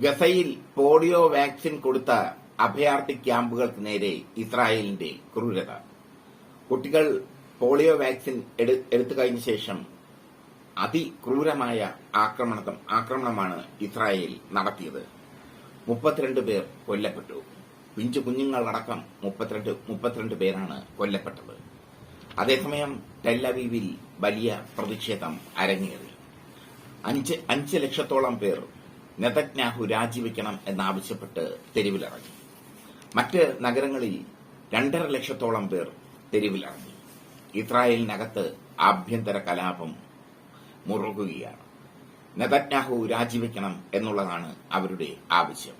ഗസയിൽ polio vaccine കൊടുത്ത അഭയാർത്ഥി ക്യാമ്പുകൾക്ക് നേരെ ഇസ്രായേലിന്റെ ക്രൂരത. കുട്ടികൾ പോളിയോ വാക്സിൻ എടു- എടുത്തു കഴിഞ്ഞ ശേഷം അതിക്രൂരമായ ആക്രമണം ആക്രമണമാണ് ഇസ്രായേൽ നടത്തിയത്. മുപ്പത്തിരണ്ട് പേർ കൊല്ലപ്പെട്ടു. പിഞ്ചു കുഞ്ഞുങ്ങളടക്കം മുപ്പത്തിരണ്ട് മുപ്പത്തിരണ്ട് പേരാണ് കൊല്ലപ്പെട്ടത്. അതേസമയം ടെല്ലവീവിൽ വലിയ പ്രതിഷേധം അരങ്ങേറി. അഞ്ച് അഞ്ച് ലക്ഷത്തോളം പേർ നെതന്യാഹു രാജിവെക്കണം എന്നാവശ്യപ്പെട്ട് തെരുവിലിറങ്ങി. മറ്റ് നഗരങ്ങളിൽ രണ്ടര ലക്ഷത്തോളം പേർ തെരുവിലിറങ്ങി. ഇസ്രായേലിനകത്ത് ആഭ്യന്തര കലാപം മുറുകുകയാണ്. നെതജ്ഞാഹു രാജിവെക്കണം എന്നുള്ളതാണ് അവരുടെ ആവശ്യം.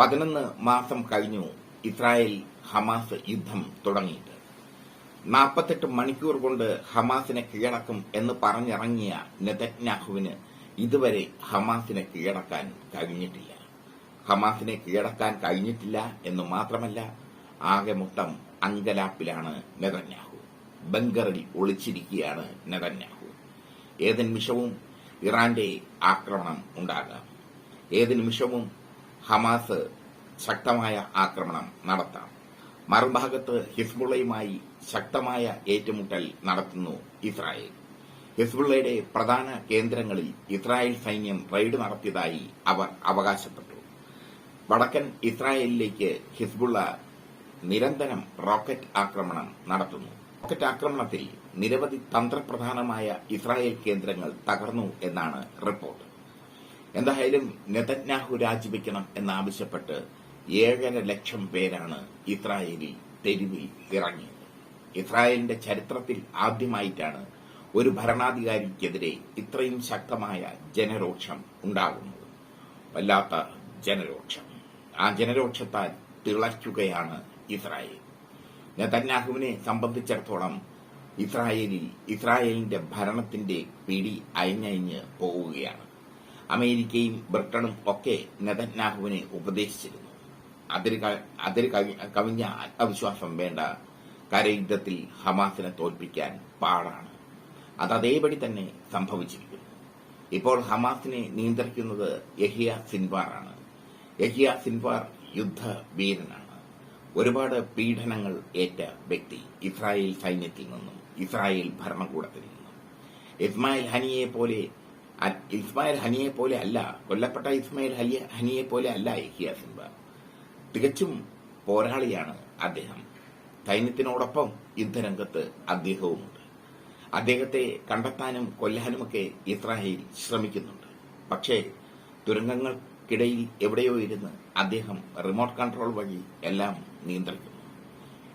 പതിനൊന്ന് മാസം കഴിഞ്ഞു ഇസ്രായേൽ ഹമാസ് യുദ്ധം തുടങ്ങിയിട്ട്. നാൽപ്പത്തെട്ട് മണിക്കൂർ കൊണ്ട് ഹമാസിനെ കീഴടക്കും എന്ന് പറഞ്ഞിറങ്ങിയ നെതന്യാഹുവിന് ഇതുവരെ ഹമാസിനെ കീഴടക്കാൻ കഴിഞ്ഞിട്ടില്ല. ഹമാസിനെ കീഴടക്കാൻ കഴിഞ്ഞിട്ടില്ല എന്ന് മാത്രമല്ല ആകെ മൊത്തം അങ്കലാപ്പിലാണ് നെതന്യാഹു. ബംഗറിൽ ഒളിച്ചിരിക്കുകയാണ് നെതന്യാഹു. ഏത് നിമിഷവും ഇറാന്റെ ആക്രമണം ഉണ്ടാകാം. ഏത് നിമിഷവും ഹമാസ് ശക്തമായ ആക്രമണം നടത്താം. മറുഭാഗത്ത് ഹിസ്ബുള്ളയുമായി ശക്തമായ ഏറ്റുമുട്ടൽ നടത്തുന്നു ഇസ്രായേൽ. ഹിസ്ബുള്ളയുടെ പ്രധാന കേന്ദ്രങ്ങളിൽ ഇസ്രായേൽ സൈന്യം റെയ്ഡ് നടത്തിയതായി അവർ അവകാശപ്പെട്ടു. വടക്കൻ ഇസ്രായേലിലേക്ക് ഹിസ്ബുള്ള നിരന്തരം റോക്കറ്റ് ആക്രമണം നടത്തുന്നു. റോക്കറ്റ് ആക്രമണത്തിൽ നിരവധി തന്ത്രപ്രധാനമായ ഇസ്രായേൽ കേന്ദ്രങ്ങൾ തകർന്നു എന്നാണ് റിപ്പോർട്ട്. എന്തായാലും നെതന്യാഹു രാജിവെക്കണം എന്നാവശ്യപ്പെട്ട് ഏഴര ലക്ഷം പേരാണ് ഇസ്രായേലിൽ തെരുവിൽ ഇറങ്ങിയത്. ഇസ്രായേലിന്റെ ചരിത്രത്തിൽ ആദ്യമായിട്ടാണ് ഒരു ഭരണാധികാരിക്കെതിരെ ഇത്രയും ശക്തമായ ജനരോക്ഷം ഉണ്ടാകുന്നത്. വല്ലാത്ത ജനരോക്ഷം. ആ ജനരോക്ഷത്താൽ തിളയ്ക്കുകയാണ് ഇസ്രായേൽ. നെതന്യാഹുവിനെ സംബന്ധിച്ചിടത്തോളം ഇസ്രായേലിൽ ഇസ്രായേലിന്റെ ഭരണത്തിന്റെ പിടി അയഞ്ഞയഞ്ഞ് പോവുകയാണ് അമേരിക്കയും ബ്രിട്ടനും ഒക്കെ നെതന്യാഹുവിനെ ഉപദേശിച്ചിരുന്നു. അതിര് ക- കവിഞ്ഞ ആത്മവിശ്വാസം വേണ്ട കരയുദ്ധത്തിൽ ഹമാസിനെ തോൽപ്പിക്കാൻ പാടാണ്. അത് അതേപടി തന്നെ സംഭവിച്ചിരിക്കുന്നു. ഇപ്പോൾ ഹമാസിനെ നിയന്ത്രിക്കുന്നത് യഹിയ സിൻവാറാണ് യഹിയ സിൻവാർ യുദ്ധവീരനാണ്. ഒരുപാട് പീഡനങ്ങൾ ഏറ്റ വ്യക്തി ഇസ്രായേൽ സൈന്യത്തിൽ നിന്നും ഇസ്രായേൽ ഭരണകൂടത്തിൽ നിന്നും. ഇസ്മായിൽ ഹനിയെ പോലെ ഇസ്മായിൽ ഹനിയെ പോലെ അല്ല കൊല്ലപ്പെട്ട ഇസ്മായിൽ ഹലിയ- ഹനിയെ പോലെ അല്ല യഹിയ സിൻവാർ. തികച്ചും പോരാളിയാണ് അദ്ദേഹം. സൈന്യത്തിനോടൊപ്പം യുദ്ധരംഗത്ത് അദ്ദേഹവുമുണ്ട്. അദ്ദേഹത്തെ കണ്ടെത്താനും കൊല്ലാനുമൊക്കെ ഇസ്രായേൽ ശ്രമിക്കുന്നുണ്ട്. പക്ഷേ തുരങ്കങ്ങൾക്കിടയിൽ എവിടെയോ ഇരുന്ന് അദ്ദേഹം റിമോട്ട് കൺട്രോൾ വഴി എല്ലാം നിയന്ത്രിക്കുന്നു.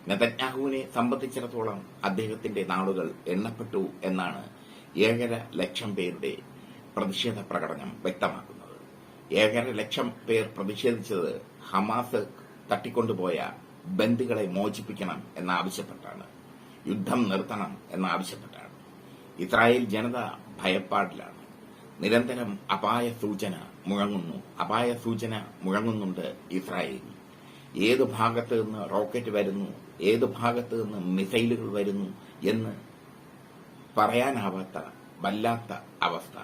നെതന്യാഹുവിനെ സംബന്ധിച്ചിടത്തോളം അദ്ദേഹത്തിന്റെ നാളുകൾ എണ്ണപ്പെട്ടു എന്നാണ് ഏഴര ലക്ഷം പേരുടെ പ്രതിഷേധ പ്രകടനം വ്യക്തമാക്കുന്നത്. ഏഴര ലക്ഷം പേർ പ്രതിഷേധിച്ചത് ഹമാസ് തട്ടിക്കൊണ്ടുപോയ ബന്ദികളെ മോചിപ്പിക്കണം എന്നാവശ്യപ്പെട്ടാണ്. യുദ്ധം നിർത്തണം എന്നാവശ്യപ്പെട്ടാണ്. ഇസ്രായേൽ ജനത ഭയപ്പാടിലാണ്. നിരന്തരം അപായ സൂചന മുഴങ്ങുന്നു. അപായ സൂചന മുഴങ്ങുന്നുണ്ട് ഇസ്രായേൽ. ഏത് ഭാഗത്ത് നിന്ന് റോക്കറ്റ് വരുന്നു ഏത് ഭാഗത്ത് നിന്ന് മിസൈലുകൾ വരുന്നു എന്ന് പറയാനാവാത്ത വല്ലാത്ത അവസ്ഥ.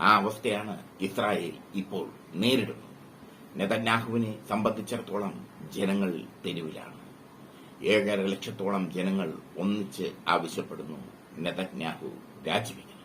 ആ അവസ്ഥയാണ് ഇസ്രായേൽ ഇപ്പോൾ നേരിടുന്നത്. നെതന്യാഹുവിനെ സംബന്ധിച്ചിടത്തോളം ജനങ്ങൾ തെരുവിലാണ്. ഏഴര ലക്ഷത്തോളം ജനങ്ങൾ ഒന്നിച്ച് ആവശ്യപ്പെടുന്നു. നെതന്യാഹു രാജിവെക്കണം